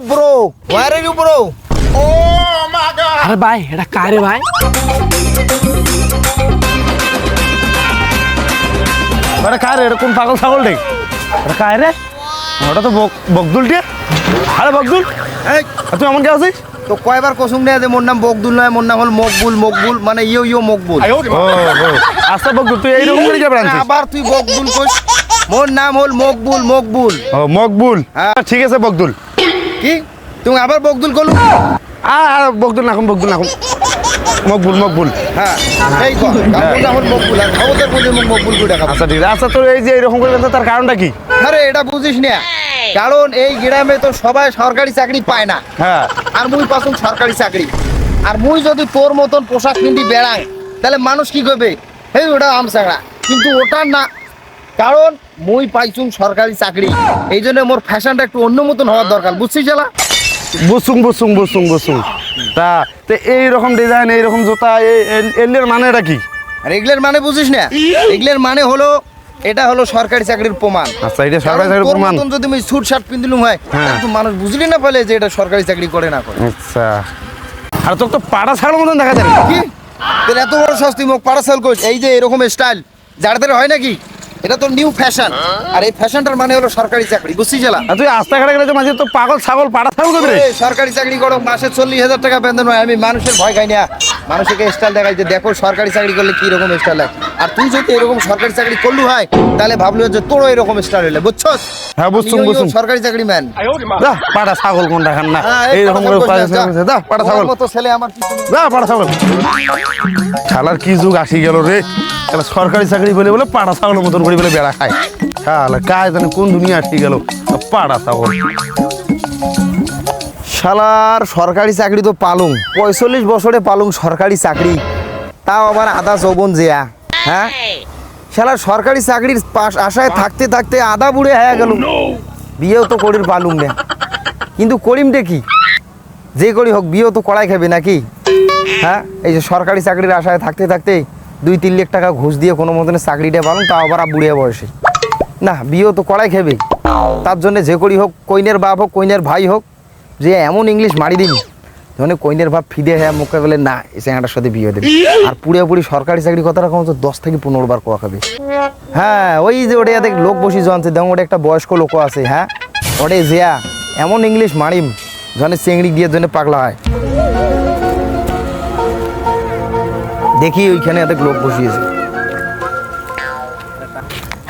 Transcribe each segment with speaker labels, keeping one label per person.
Speaker 1: Bro where are you bro
Speaker 2: আরে ভাই এটা কারে ভাই?
Speaker 3: ওটা কার? এটা কোন পাগল ছাগল রে? এটা কার রে? ওটা তো বক- বকদুল টিয়া। আরে বকদুল
Speaker 1: এই
Speaker 3: তুই এমন কে আছিস?
Speaker 1: তো কয়বার কসুম নেয় যে মোর নাম বকদুল নয় মোর নাম হল মকবুল মকবুল মানে ইয়ো ইয়ো মকবুল।
Speaker 3: ও ও। আচ্ছা বকদুল তুই এইরকম করে যাবে আনছিস?
Speaker 1: আবার তুই বকবুল কইস। মোর নাম হল মকবুল মকবুল।
Speaker 3: ও মকবুল।
Speaker 1: হ্যাঁ।
Speaker 3: ঠিক আছে বকদুল।
Speaker 1: কি? তুমি আবার বকদুল করলু
Speaker 3: আ আর বকদুল নাকুন বকদুল নাকুন মকবুল মকবুল।
Speaker 1: হ্যাঁ এই হল মকবুল আর খবরদার বলি মকবুল দেখাবো।
Speaker 3: আচ্ছা ঠিক আছে। আচ্ছা তোর এই যে এরকম করে তার কারণটা কি?
Speaker 1: আরে এটা বুঝিস না। কারণ এই গ্রামে তো সবাই সরকারি চাকরি পায় না।
Speaker 3: হ্যাঁ।
Speaker 1: আর মুই পাসুন সরকারি চাকরি। আর মুই যদি তোর মতন পোশাক কিনতে বেড়াই তাহলে মানুষ কি করবে? এই ওটা আমসাগড়া কিন্তু ওটা না কারণ মুই পাইছুন সরকারি চাকরি। এই জন্য মোর ফ্যাশনটা একটু অন্য মতন হওয়ার দরকার বুঝছিস জ্বালা
Speaker 3: বুসুং বুসুং বুসুং বুসুং। তা তো এইরকম ডিজাইন এইরকম জুতা এলের মানে এটা কি?
Speaker 1: আর এগুলোর মানে বুঝিস না? এগুলোর মানে হলো এটা হলো সরকারি চাকরির প্রমাণ।
Speaker 3: আচ্ছা এটা সরকারি চাকরির প্রমাণ।
Speaker 1: যদি আমি স্যুট শার্ট পিন্দিলুম হয়
Speaker 3: হ্যাঁ।
Speaker 1: তো মানুষ বুঝলি না পেলে যে এটা সরকারি চাকরি করে না করে।
Speaker 3: আচ্ছা। আর তোর তো পাড়া ছাড়ার মতন দেখা যায়
Speaker 1: কি? তোর এত বড় সস্তি মুখ পারাসাল কোচ এই যে এরকম স্টাইল যাদের হয় নাকি? এটা তো নিউ ফ্যাশন আর এই ফ্যাশনটার মানে হলো সরকারি চাকরি বুঝছি জেলা?
Speaker 3: তুই রাস্তাঘাটে গেলে তো মাঝে তো পাগল ছাগল পাড়া রে?
Speaker 1: সরকারি চাকরি করো মাসে চল্লিশ হাজার টাকা বেতন হয় আমি মানুষের ভয় খাই না। মানুষকে স্টাইল দেখাই যে দেখো সরকারি চাকরি করলে কি রকম স্টাইল হয়? আর তুই যদি এরকম সরকারি চাকরি করলু হয় তাহলে ভাবলি যে তোরও এরকম স্টাইল হলে বুঝছস?
Speaker 3: হ্যাঁ, বুঝছুম,
Speaker 1: আমিও
Speaker 3: বুঝছুম।
Speaker 1: সরকারি চাকরি ম্যান
Speaker 3: যা পাড়া ছাগল কোন দেখান না। এইরকম করে পাড়া ছাগল আছে। যা পাড়া ছাগল।
Speaker 1: মতো ছেলে আমার।
Speaker 3: যা পাড়া ছাগল। শালার কি যুগ আসি গেল রে। সরকারি চাকরি বলে বলে পাড়া ছাগলের মতন করে বলে বেড়া খায়। শালা কাজ জানে কোন দুনিয়া আসি গেল। পাড়া ছাগল।
Speaker 1: শালার সরকারি চাকরি তো পালুং। পঁয়তাল্লিশ বছরে পালুং সরকারি চাকরি। তাও আবার আধা যৌবন জিয়া। হ্যাঁ? শালার সরকারি চাকরির পাশ আশায় থাকতে থাকতে আধা বুড়ে হয়ে গেল। বিয়েও তো করির পালুং না। কিন্তু করিমটা কি? যে করি হোক বিয়েও তো কড়াই খাবে নাকি? হ্যাঁ? এই যে সরকারি চাকরির আশায় থাকতে থাকতে দুই তিন লাখ টাকা ঘুষ দিয়ে কোনো মতনে চাকরিটা পালুন তাও আবার বুড়িয়া বয়সে। না বিয়েও তো কড়াই খাবে। তার জন্য যে করি হোক কইনের বাপ হোক কইনের ভাই হোক যে এমন ইংলিশ মারি দিন মানে কইনের ভাব ফিদে হ্যাঁ মুখে বলে না এই চ্যাংটার সাথে বিয়ে দেবে। আর পুরোপুরি সরকারি চাকরি কথা রকম তো দশ থেকে পনেরো বার কোয়া খাবে। হ্যাঁ ওই যে ওটা দেখ লোক বসি জানছে দেখো ওটা একটা বয়স্ক লোক আছে হ্যাঁ? ওটে জিয়া এমন ইংলিশ মারিম জনে চেংড়ি দিয়ে জন্য পাগলা হয়। দেখি ওইখানে এত লোক বসিয়েছে।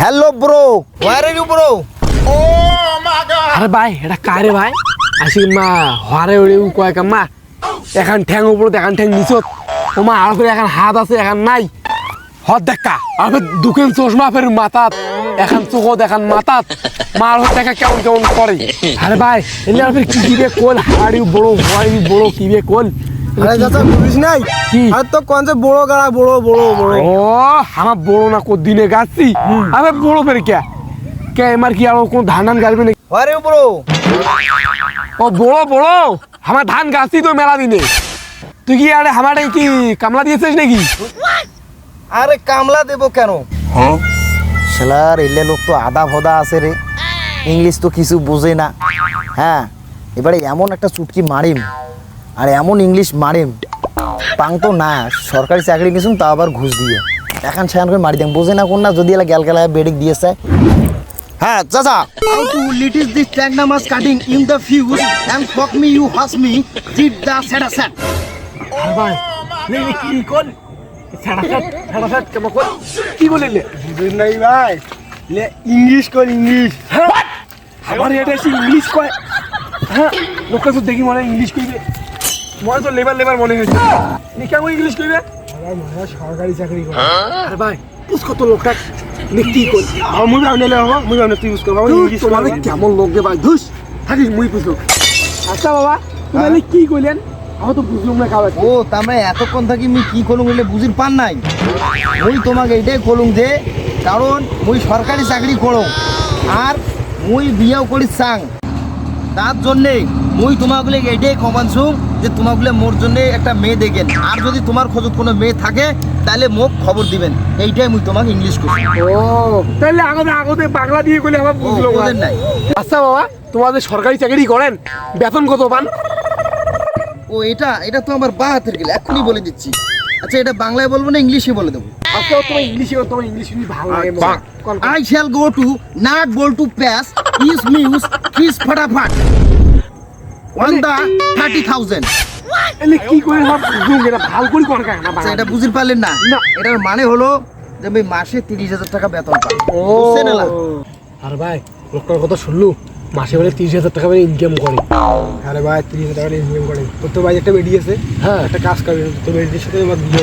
Speaker 1: Hello bro where are you bro
Speaker 2: আরে ভাই এটা কারে ভাই? আসি মা হরে উড়ে উ কয় কা মা এখন ঠ্যাং উপরে এখন ঠ্যাং নিচত। ও মা আর করে এখন হাত আছে এখন নাই। হদ দেখা আর ফের দুকেন চশমা ফের মাথাত এখন চোখ দেখান মাথাত। মার হদ দেখা কেমন কেমন করে আরে ভাই এলে আর কি কি বে কোল হাড়ি বড় হাড়ি বড় কি বে কোল
Speaker 4: আরে চাচা বুঝিস নাই? আর তো কোন যে বড় গাড়া বড় বড় বড়।
Speaker 2: ও আমার বড় না কো দিনে গাছি? আরে বড় ফের কে কে এমার কি আর কোন ধান ধান গাড়বে নাকি
Speaker 1: ওয়ার ইউ ব্রো
Speaker 2: ও বড় বড়। আমার ধান গাছছি তো মেলা দিনে। তুই কি আরে আমার কি কামলা দিয়েছিস নাকি?
Speaker 1: আরে কামলা দেবো কেন? শালার এলে লোক তো আদা ভদা আছে রে। ইংলিশ তো কিছু বোঝে না। হ্যাঁ এবারে এমন একটা চুটকি মারিম আর এমন ইংলিশ মারিম পাং তো না সরকারি চাকরি নিছুন তা আবার ঘুষ দিয়ে। এখন সেখান করে মারি দেন। বোঝে না কোন না যদি এলা গ্যাল গেলায় বেডিক দিয়েছে। হ্যাঁ চাচা।
Speaker 4: How to lit is this Tagnamas cutting in the fuse? And fuck me you huss me. Did the set a
Speaker 2: ভাই কি ছাড় ছাড়া ছাড় কেমন কল? কি বলিলে?
Speaker 4: বুঝিস নাই ভাই। লে ইংলিশ কর ইংলিশ
Speaker 2: আমার এটা সে ইংলিশ কয়। হ্যাঁ লোকটা তো দেখি মনে হয় ইংলিশ কইবে। মনে তো লেবার লেবার মনে হয়েছে। নি কেমন ইংলিশ কইবে?
Speaker 4: সরকারি চাকরি করে।
Speaker 2: আরে ভাই পুষ কত লোকটা। কি কল
Speaker 4: মুই ভাবনে লে মুই ভাবনে তুই ইউজ বাবা ইংলিশ
Speaker 2: কেমন লোক রে ভাই ধুস। থাকিস মুই পুষলো আচ্ছা বাবা তুমি
Speaker 1: হ্যাঁ?
Speaker 2: তাহলে কি কইলেন? আমি তো বুঝলাম না
Speaker 1: ও মানে এতক্ষণ থাকি মুই কি করুম বলে বুঝির পান নাই? মুই তোমাকে এটাই করুম যে কারণ মুই সরকারি চাকরি করো আর মুই বিয়েও করি চাং। তার জন্যে মুই তোমাগুলো এটাই কমানছু যে তোমাগুলো মোর জন্য একটা মেয়ে দেখেন। আর যদি তোমার খোঁজত কোনো মেয়ে থাকে তাহলে মোক খবর দিবেন। এইটাই মুই তোমাকে ইংলিশ করছি
Speaker 2: ও তাহলে আগতে আগতে বাংলা দিয়ে কইলে আমার বুঝলো
Speaker 1: বোঝেন নাই।
Speaker 2: আচ্ছা বাবা তোমাদের সরকারি চাকরি করেন বেতন কত পান?
Speaker 1: ও এটা এটা তো আমার বা হাতের গেলে এখনই বলে দিচ্ছি। আচ্ছা এটা বাংলায় বলব না ইংলিশে বলে দেবো?
Speaker 2: আচ্ছা তোমার ইংলিশে তোমার ইংলিশ ভালো লাগে।
Speaker 1: I shall go to not ball to pass is muse kiss ফাটাফাট on the থার্টি থাউজেন্ড।
Speaker 2: এলে কি করে সব বুঝুন এটা ভালো করে কোন কাকা না
Speaker 1: আচ্ছা এটা বুঝতে পারলেন না?
Speaker 2: না।
Speaker 1: এটার মানে হলো যে আমি মাসে তিরিশ হাজার টাকা বেতন পাই।
Speaker 2: ও। আর ভাই লোকটার কথা শুনলু? মাসে বলে তিরিশ হাজার টাকা করে ইনকাম করে। আরে ভাই তিরিশ হাজার টাকা ইনকাম করে। তোর তো ভাই একটা বেরিয়ে আছে। হ্যাঁ। একটা কাজ করবি তোর বেরিয়ে সাথে আমার বিয়ে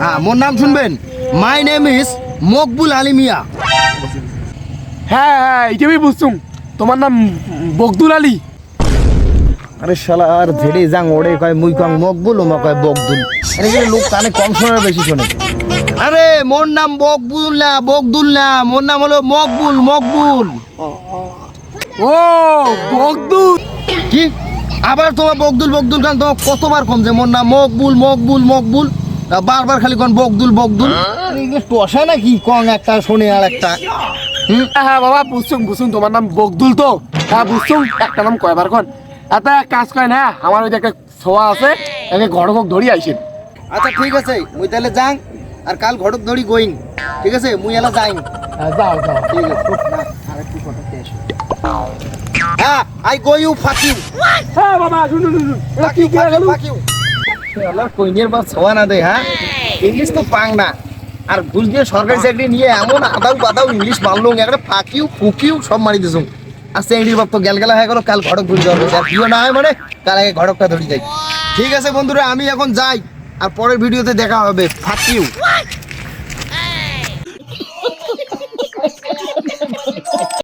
Speaker 2: হ্যাঁ
Speaker 1: মোর নাম শুনবেন। My name is Maqbool Ali Miah.
Speaker 2: হ্যাঁ হ্যাঁ এইটা আমি বুঝছুম। তোমার নাম বকদুল আলী?
Speaker 1: আরে শালা আর ঝেড়ে যাং ওড়ে কয় মুই কং মকবুল ওমা কয় বকদুল। আরে লোক কানে কম শোনার বেশি শোনে। আরে মোর নাম বকবুল না বকদুল না মোর নাম হলো মকবুল মকবুল।
Speaker 2: ও বকদুল।
Speaker 1: কি? আবার তোমার বকদুল বকদুল কারণ তোমার কতবার কম যে মোর নাম মকবুল মকবুল মকবুল। বারবার খালি কোন বকদুল বকদুল। টসা নাকি? কং একটা শোনে আর একটা।
Speaker 2: হ্যাঁ হ্যাঁ বাবা বুঝছুম বুঝছুম তোমার নাম বকদুল তো? হ্যাঁ বুঝছুম একটা নাম কয়বার কোন? একটা কাজ করে না আমার ওই একটা ছোয়া আছে একে ঘড় ঘক ধরি আইসেন।
Speaker 1: আচ্ছা ঠিক আছে মুই তাহলে যাং আর কাল ঘটক ধরি গোয়িং ঠিক আছে মুই এলা যাইং।
Speaker 2: যাও যাও।
Speaker 1: ঠিক আছে। আর একটু কথা শেষ হ্যাঁ I go you fuck you
Speaker 2: হ্যাঁ বাবা শুনুন শুনুন এটা কি করে গেল
Speaker 1: কইনের ছোয়া না দেয় হ্যাঁ? ইংলিশ তো পাং না। আর ঘুষ দিয়ে সরকারি চাকরি নিয়ে এমন আদাউ ইংলিশ মারলুম একটা ফাঁকিও সব মারি দিছুম। আর চেংড়ির বাপ তো গেলগেলা হয়ে গেল, কাল ঘটক ঘুরে যাওয়া আর না হয় মানে কাল আগে ঘটকটা ধরে যাই। ঠিক আছে বন্ধুরা, আমি এখন যাই, আর পরের ভিডিওতে দেখা হবে। ফাঁকিউ